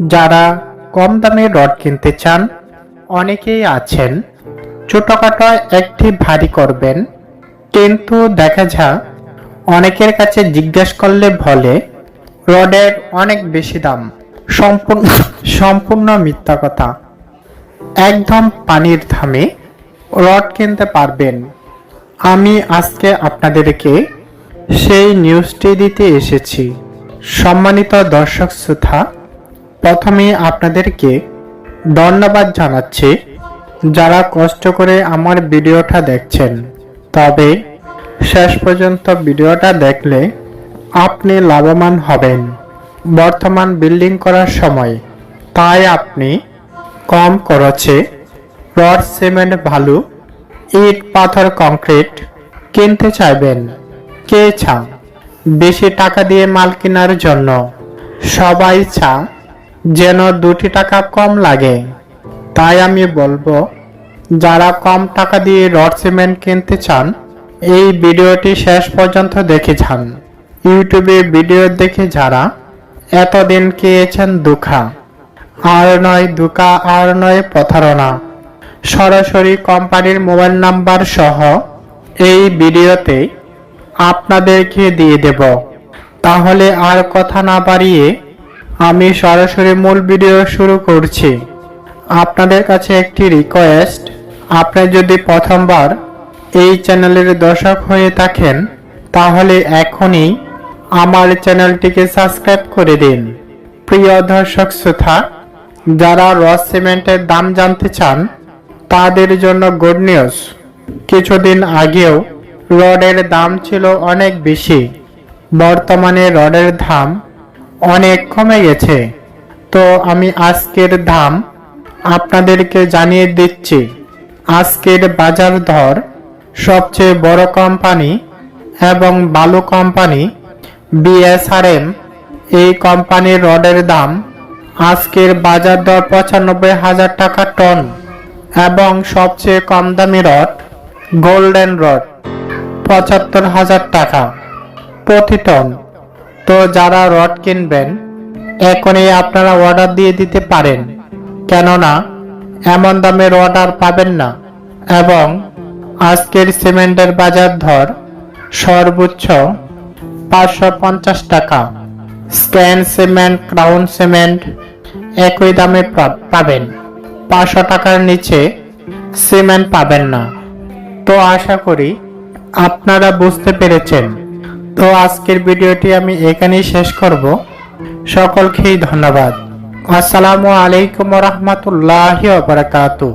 যারা কম দামে রড কিনতে চান, অনেকেই আছেন। ছোটখাটো একটি ভারী করবেন। কিন্তু দেখা যায় অনেকের কাছে জিজ্ঞেস করলে বলে, রডের অনেক বেশি দাম। সম্পূর্ণ সম্পূর্ণ মিথ্যা কথা। একদম পানির দামে রড কিনতে পারবেন। আমি আজকে আপনাদেরকে সেই নিউজটি দিতে এসেছি। সম্মানিত দর্শক, শ্রোতা প্রথমে আপনাদেরকে ধন্যবাদ জানাচ্ছি যারা কষ্ট করে আমার ভিডিওটা দেখছেন। তবে শেষ পর্যন্ত ভিডিওটা দেখলে আপনি লাভবান হবেন। বর্তমান বিল্ডিং করার সময় তাই আপনি কম খরচে রড, সিমেন্ট ভালো ইট, পাথর, কংক্রিট কিনতে চাইবেন। কে চা বেশি টাকা দিয়ে মাল কেনার জন্য সবাই চা যেন দুটি টাকা কম লাগে। তাই আমি বলব, যারা কম টাকা দিয়ে রড সিমেন্ট কিনতে চান, এই ভিডিওটি শেষ পর্যন্ত দেখে যান। ইউটিউবে ভিডিও দেখে যারা, এতদিন খেয়েছেন দুঃখা। আর নয় দুকা আর নয় প্রতারণা। সরাসরি কোম্পানির মোবাইল নাম্বার সহ এই ভিডিওতে আপনাদেরকে দিয়ে দেব। তাহলে আর কথা না বাড়িয়ে আমি সরাসরি মূল ভিডিও শুরু করছি। আপনাদের কাছে একটি রিকোয়েস্ট আপনি যদি প্রথমবার এই চ্যানেলের দর্শক হয়ে থাকেন, তাহলে এখনই আমার চ্যানেলটিকে সাবস্ক্রাইব করে দিন। প্রিয় দর্শক শ্রোতা, যারা রস সিমেন্টের দাম জানতে চান, তাদের জন্য গুড নিউজ কিছুদিন আগেও রডের দাম ছিল অনেক বেশি। বর্তমানে রডের দাম অনেক কমে গেছে। তো আমি আজকের দাম আপনাদেরকে জানিয়ে দিচ্ছি। আজকের বাজার দর সবচেয়ে বড় কোম্পানি এবং ভালো কোম্পানি বিএসআরএম। এই কোম্পানির রডের দাম আজকের বাজার দর পঁচানব্বই হাজার টাকা টন এবং সবচেয়ে কম দামি রড গোল্ডেন রড পঁচাত্তর হাজার টাকা প্রতি টন। তো যারা রড কিনবেন, এখনই আপনারা অর্ডার দিয়ে দিতে পারেন। কেননা, এমন দামে রড আর পাবেন না। এবং আজকের সিমেন্টের বাজার দর সর্বোচ্চ পাঁচশো পঞ্চাশ টাকা। স্ক্যান সিমেন্ট, ক্রাউন সিমেন্ট একই দামে পাবেন। পাঁচশো টাকার নিচে সিমেন্ট পাবেন না। তো আশা করি আপনারা বুঝতে পেরেছেন। তো আজকের ভিডিওটি আমি এখানেই শেষ করব। সকলকেই ধন্যবাদ। আসসালামু আলাইকুম রহমতুল্লাহ বারাকাতু